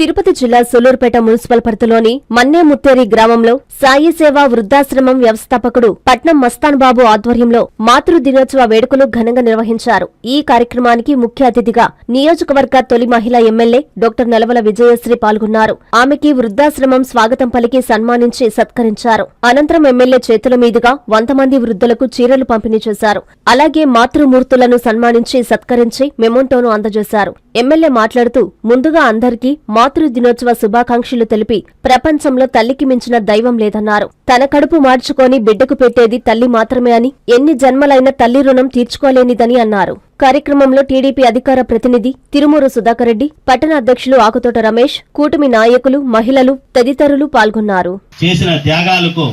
తిరుపతి జిల్లా సూలూరుపేట మున్సిపల్ పరిధిలోని మన్నే ముత్తేరి గ్రామంలో సాయి సేవా వృద్ధాశ్రమం వ్యవస్థాపకుడు పట్నం మస్తాన్ బాబు ఆధ్వర్యంలో మాతృ దినోత్సవ వేడుకలు ఘనంగా నిర్వహించారు. ఈ కార్యక్రమానికి ముఖ్య అతిథిగా నియోజకవర్గ తొలి మహిళా ఎమ్మెల్యే డాక్టర్ నెలవల విజయశ్రీ పాల్గొన్నారు. ఆమెకి వృద్ధాశ్రమం స్వాగతం పలికి సన్మానించి సత్కరించారు. అనంతరం ఎమ్మెల్యే చేతుల మీదుగా వంద మంది వృద్ధులకు చీరలు పంపిణీ చేశారు. అలాగే మాతృమూర్తులను సన్మానించి సత్కరించి మెమోంటోను అందజేశారు. ఎమ్మెల్యే మాట్లాడుతూ ముందుగా అందరికీ మాతృ దినోత్సవ శుభాకాంక్షలు తెలిపి ప్రపంచంలో తల్లికి మించిన దైవం లేదన్నారు. తన కడుపు మార్చుకొని బిడ్డకు పెట్టేది తల్లి మాత్రమే అని ఎన్ని జన్మలైన తల్లి రుణం తీర్చుకోలేనిదని అన్నారు. కార్యక్రమంలో టీడీపీ అధికార ప్రతినిధి తిరుమూరు సుధాకర్ రెడ్డి పట్టణ అధ్యక్షులు ఆకుతోట రమేష్ కూటమి నాయకులు మహిళలు తదితరులు పాల్గొన్నారు. చేసిన త్యాగాలకు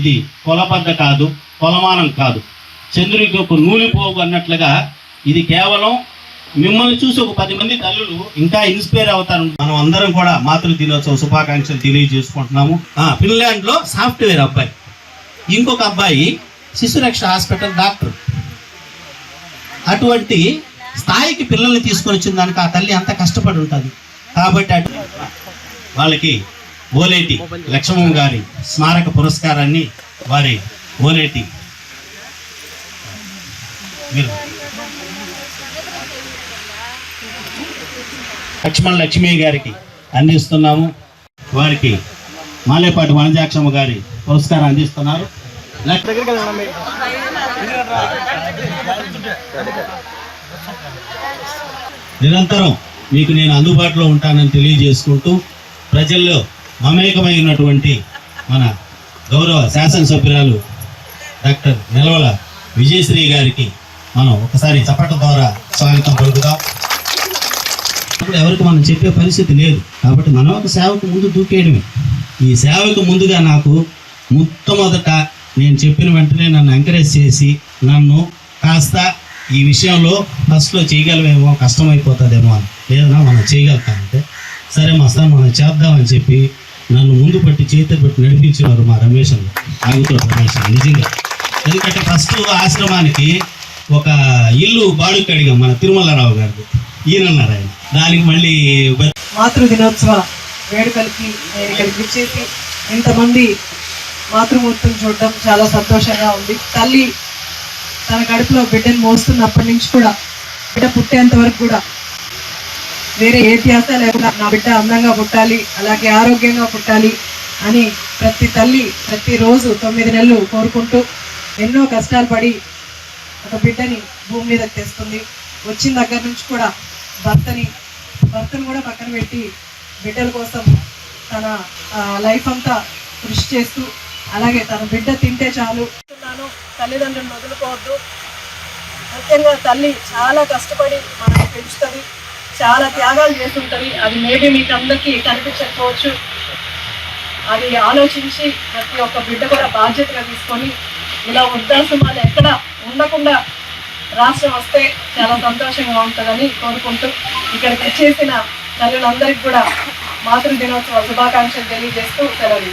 ఇది కొలబద్ద కాదు కొలమానం కాదు. చంద్రుడికి ఒక నూలిపోగు అన్నట్లుగా ఇది కేవలం మిమ్మల్ని చూసి ఒక పది మంది తల్లులు ఇంకా ఇన్స్పైర్ అవుతారు. మనం అందరం కూడా మాతృ దినోత్సవ శుభాకాంక్షలు తెలియజేసుకుంటున్నాము. ఫిన్లాండ్లో సాఫ్ట్వేర్ అబ్బాయి. ఇంకొక అబ్బాయి శిశురక్ష హాస్పిటల్ డాక్టర్. అటువంటి స్థాయికి పిల్లల్ని తీసుకొని వచ్చిన దానికి ఆ తల్లి అంత కష్టపడి ఉంటుంది. కాబట్టి అటు వాళ్ళకి ఓలేటి లక్ష్మణ్ గారి స్మారక పురస్కారాన్ని వారి ఓలేటి మీరు లక్ష్మణ్ లక్ష్మీ గారికి అందిస్తున్నాము. వారికి మాలేపాటి వనజాక్షమ్మ గారి పురస్కారం అందిస్తున్నారు. నిరంతరం మీకు నేను అందుబాటులో ఉంటానని తెలియజేసుకుంటూ ప్రజల్లో మమేకమైనటువంటి మన గౌరవ శాసనసభ్యురాలు డాక్టర్ నిలవల విజయశ్రీ గారికి మనం ఒకసారి చప్పట్ల ద్వారా స్వాగతం పలుకుదాం ఇప్పుడు ఎవరికి మనం చెప్పే పరిస్థితి లేదు. కాబట్టి మనం ఒక సేవకు ముందు దూకేయడమే. ఈ సేవకు ముందుగా నాకు మొట్టమొదట నేను చెప్పిన వెంటనే నన్ను ఎంకరేజ్ చేసి నన్ను కాస్త ఈ విషయంలో ఫస్ట్లో చేయగలమేమో కష్టమైపోతుందేమో అని. లేదన్నా మనం చేయగలుగుతామంటే సరే మస్తాన్ మనం చేద్దామని చెప్పి నన్ను ముందు పట్టి చేతి పెట్టి నడిపించేవారు మా రమేష్ అన్న. ఆగుతాడు రమేష్ నిజంగా. ఎందుకంటే ఫస్ట్ ఆశ్రమానికి ఒక ఇల్లు బాడుకు అడిగాం మన తిరుమలరావు గారికి ఈయనన్నారు ఆయన దానికి మళ్ళీ మాతృ దినోత్సవ వేడుకలకి నేను ఇక్కడికి వచ్చేసి ఇంతమంది మాతృమూర్తులు చూడడం చాలా సంతోషంగా ఉంది. తల్లి తన కడుపులో బిడ్డను మోస్తున్నప్పటి నుంచి కూడా బిడ్డ పుట్టేంత వరకు కూడా వేరే ఏ ధ్యాస లేకుండా నా బిడ్డ అందంగా పుట్టాలి అలాగే ఆరోగ్యంగా పుట్టాలి అని ప్రతి తల్లి ప్రతిరోజు తొమ్మిది నెలలు కోరుకుంటూ ఎన్నో కష్టాలు పడి ఒక బిడ్డని భూమి మీదకి తెస్తుంది. వచ్చిన దగ్గర నుంచి కూడా భర్తని భర్తను కూడా పక్కన పెట్టి బిడ్డల కోసం తన లైఫ్ అంతా కృషి చేస్తూ అలాగే తన బిడ్డ తింటే చాలు. చెప్తున్నాను, తల్లిదండ్రులను వదులుకోవద్దు. ముఖ్యంగా తల్లి చాలా కష్టపడి మనల్ని పెంచుతుంది చాలా త్యాగాలు చేస్తుంటుంది. అది మేబీ మీకు అందరికీ కనిపించకపోవచ్చు. అది ఆలోచించి ప్రతి ఒక్క బిడ్డ కూడా బాధ్యతగా తీసుకొని ఇలా వృద్ధాశ్రమాలు ఎక్కడ ఉండకుండా రాష్ట్రం వస్తే చాలా సంతోషంగా ఉంటుందని కోరుకుంటూ ఇక్కడికి వచ్చేసిన తల్లులందరికీ కూడా మాతృ దినోత్సవ శుభాకాంక్షలు తెలియజేస్తూ సెలవు